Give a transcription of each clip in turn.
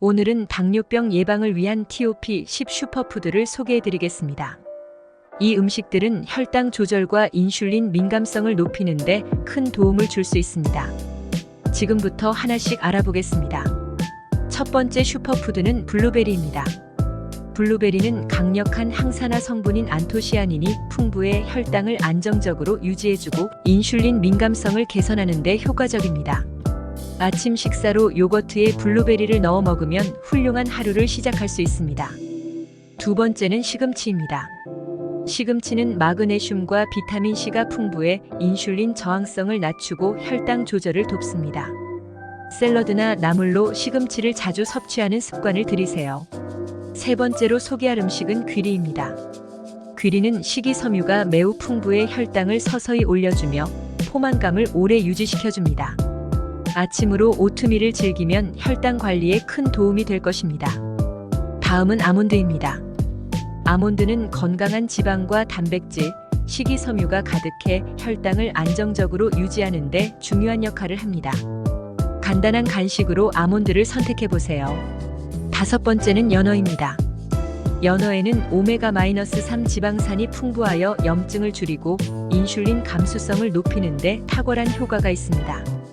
오늘은 당뇨병 예방을 위한 TOP10 슈퍼푸드를 소개해 드리겠습니다. 이 음식들은 혈당 조절과 인슐린 민감성을 높이는 데 큰 도움을 줄 수 있습니다. 지금부터 하나씩 알아보겠습니다. 첫 번째 슈퍼푸드는 블루베리입니다. 블루베리는 강력한 항산화 성분인 안토시아닌이 풍부해 혈당을 안정적으로 유지해주고 인슐린 민감성을 개선하는 데 효과적입니다. 아침 식사로 요거트에 블루베리를 넣어 먹으면 훌륭한 하루를 시작할 수 있습니다. 두 번째는 시금치입니다. 시금치는 마그네슘과 비타민 C가 풍부해 인슐린 저항성을 낮추고 혈당 조절을 돕습니다. 샐러드나 나물로 시금치를 자주 섭취하는 습관을 들이세요. 세 번째로 소개할 음식은 귀리입니다. 귀리는 식이섬유가 매우 풍부해 혈당을 서서히 올려주며 포만감을 오래 유지시켜줍니다. 아침으로 오트밀을 즐기면 혈당 관리에 큰 도움이 될 것입니다. 다음은 아몬드입니다. 아몬드는 건강한 지방과 단백질, 식이섬유가 가득해 혈당을 안정적으로 유지하는 데 중요한 역할을 합니다. 간단한 간식으로 아몬드를 선택해 보세요. 다섯 번째는 연어입니다. 연어에는 오메가-3 지방산이 풍부하여 염증을 줄이고 인슐린 감수성을 높이는 데 탁월한 효과가 있습니다.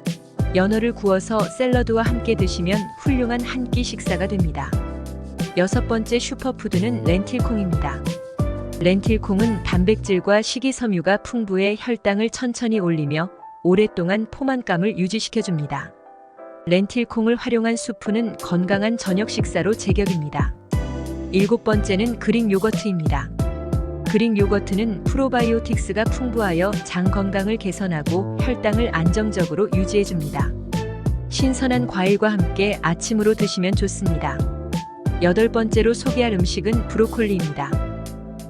연어를 구워서 샐러드와 함께 드시면 훌륭한 한 끼 식사가 됩니다. 여섯 번째 슈퍼푸드는 렌틸콩입니다. 렌틸콩은 단백질과 식이섬유가 풍부해 혈당을 천천히 올리며 오랫동안 포만감을 유지시켜줍니다. 렌틸콩을 활용한 수프는 건강한 저녁 식사로 제격입니다. 일곱 번째는 그릭 요거트입니다. 그릭 요거트는 프로바이오틱스가 풍부하여 장 건강을 개선하고 혈당을 안정적으로 유지해줍니다. 신선한 과일과 함께 아침으로 드시면 좋습니다. 여덟 번째로 소개할 음식은 브로콜리입니다.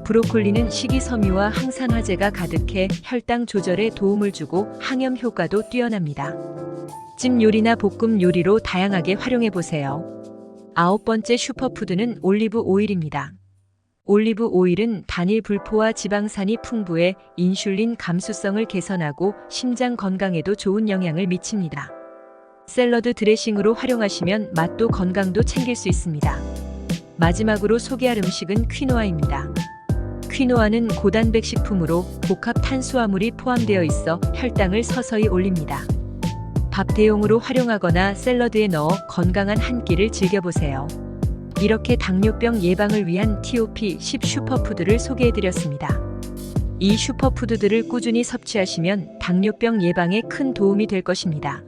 브로콜리는 식이섬유와 항산화제가 가득해 혈당 조절에 도움을 주고 항염 효과도 뛰어납니다. 찜 요리나 볶음 요리로 다양하게 활용해 보세요. 아홉 번째 슈퍼푸드는 올리브 오일입니다. 올리브 오일은 단일 불포화 지방산이 풍부해 인슐린 감수성을 개선하고 심장 건강에도 좋은 영향을 미칩니다. 샐러드 드레싱으로 활용하시면 맛도 건강도 챙길 수 있습니다. 마지막으로 소개할 음식은 퀴노아입니다. 퀴노아는 고단백 식품으로 복합 탄수화물이 포함되어 있어 혈당을 서서히 올립니다. 밥 대용으로 활용하거나 샐러드에 넣어 건강한 한 끼를 즐겨보세요. 이렇게 당뇨병 예방을 위한 TOP10 슈퍼푸드를 소개해드렸습니다. 이 슈퍼푸드들을 꾸준히 섭취하시면 당뇨병 예방에 큰 도움이 될 것입니다.